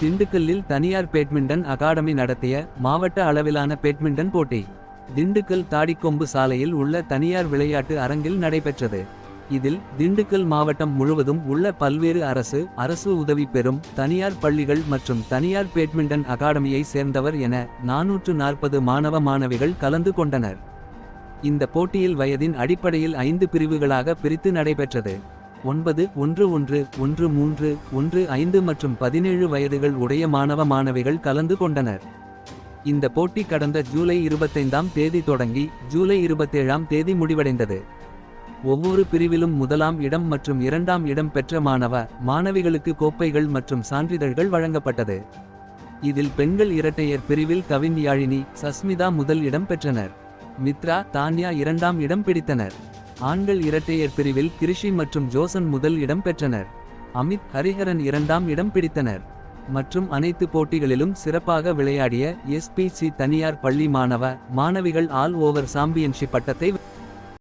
திண்டுக்கல்லில் தனியார் badminton academy நடத்திய மாவட்ட அளவிலான பேட்மிண்டன் போட்டி. திண்டுக்கல் தாடிக்கொம்பு சாலையில் உள்ள தனியார் விளையாட்டு அரங்கில் நடைபெற்றது. இதில் திண்டுக்கல் மாவட்டம் முழுவதும் உள்ள பல்வேறு அரசு அரசு உதவி பெறும் தனியார் பள்ளிகள் மற்றும் தனியார் பேட்மிண்டன் அகாடமியை சேர்ந்தவர் என நாநூற்று நாற்பது மாணவ மாணவிகள் கலந்து கொண்டனர். இந்த போட்டியில் வயதின் அடிப்படையில் ஐந்து பிரிவுகளாக பிரித்து நடைபெற்றது. ஒன்பது ஒன்று ஒன்று ஒன்று மூன்று ஒன்று ஐந்து மற்றும் பதினேழு வயதுகள் உடைய மாணவ மாணவிகள் கலந்து கொண்டனர். இந்த போட்டி கடந்த ஜூலை இருபத்தைந்தாம் தேதி தொடங்கி ஜூலை இருபத்தேழாம் தேதி முடிவடைந்தது. ஒவ்வொரு பிரிவிலும் முதலாம் இடம் மற்றும் இரண்டாம் இடம் பெற்ற மாணவ மாணவிகளுக்கு கோப்பைகள் மற்றும் சான்றிதழ்கள் வழங்கப்பட்டது. இதில் பெண்கள் இரட்டையர் பிரிவில் கவின் யாழினி சஸ்மிதா முதல் இடம் பெற்றனர். மித்ரா தான்யா இரண்டாம் இடம் பிடித்தனர். ஆண்கள் இரட்டையர் பிரிவில் கிருஷி மற்றும் ஜோசன் முதல் இடம் பெற்றனர். அமித் ஹரிஹரன் இரண்டாம் இடம் பிடித்தனர். மற்றும் அனைத்து போட்டிகளிலும் சிறப்பாக விளையாடிய எஸ்பிசி தனியார் பள்ளி மாணவ மாணவிகள் ஆல் ஓவர் சாம்பியன்ஷிப் பட்டத்தை